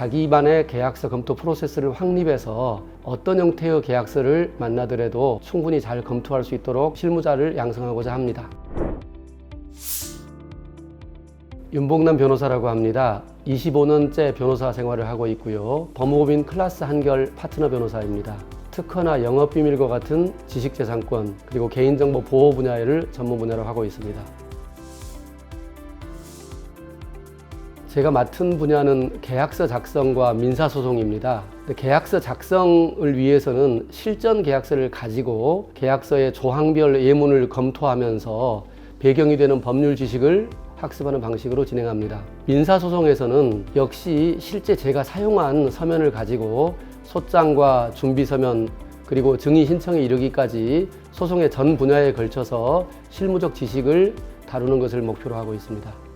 자기 기반의 계약서 검토 프로세스를 확립해서 어떤 형태의 계약서를 만나더라도 충분히 잘 검토할 수 있도록 실무자를 양성하고자 합니다. 윤봉남 변호사라고 합니다. 25년째 변호사 생활을 하고 있고요. 법무법인 클래스 한결 파트너 변호사입니다. 특허나 영업비밀과 같은 지식재산권 그리고 개인정보 보호 분야를 전문 분야로 하고 있습니다. 제가 맡은 분야는 계약서 작성과 민사소송입니다. 계약서 작성을 위해서는 실전 계약서를 가지고 계약서의 조항별 예문을 검토하면서 배경이 되는 법률 지식을 학습하는 방식으로 진행합니다. 민사소송에서는 역시 실제 제가 사용한 서면을 가지고 소장과 준비 서면 그리고 증인 신청에 이르기까지 소송의 전 분야에 걸쳐서 실무적 지식을 다루는 것을 목표로 하고 있습니다.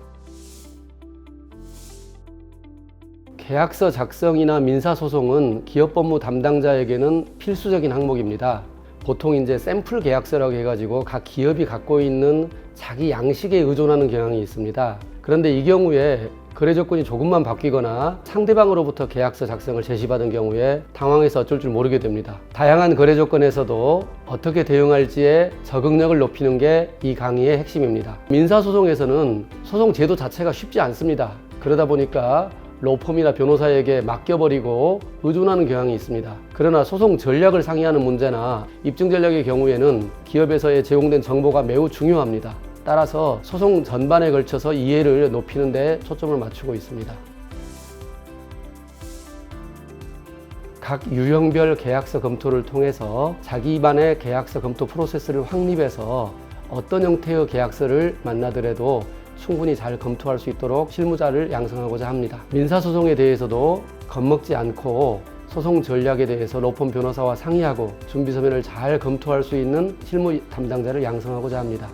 계약서 작성이나 민사소송은 기업 법무 담당자에게는 필수적인 항목입니다. 보통 이제 샘플 계약서라고 해가지고 각 기업이 갖고 있는 자기 양식에 의존하는 경향이 있습니다. 그런데 이 경우에 거래 조건이 조금만 바뀌거나 상대방으로부터 계약서 작성을 제시받은 경우에 당황해서 어쩔 줄 모르게 됩니다. 다양한 거래 조건에서도 어떻게 대응할지에 적응력을 높이는 게 이 강의의 핵심입니다. 민사소송에서는 소송 제도 자체가 쉽지 않습니다. 그러다 보니까 로펌이나 변호사에게 맡겨버리고 의존하는 경향이 있습니다. 그러나 소송 전략을 상의하는 문제나 입증 전략의 경우에는 기업에서의 제공된 정보가 매우 중요합니다. 따라서 소송 전반에 걸쳐서 이해를 높이는 데 초점을 맞추고 있습니다. 각 유형별 계약서 검토를 통해서 자기 기반의 계약서 검토 프로세스를 확립해서 어떤 형태의 계약서를 만나더라도 충분히 잘 검토할 수 있도록 실무자를 양성하고자 합니다. 민사소송에 대해서도 겁먹지 않고 소송 전략에 대해서 로펌 변호사와 상의하고 준비 서면을 잘 검토할 수 있는 실무 담당자를 양성하고자 합니다.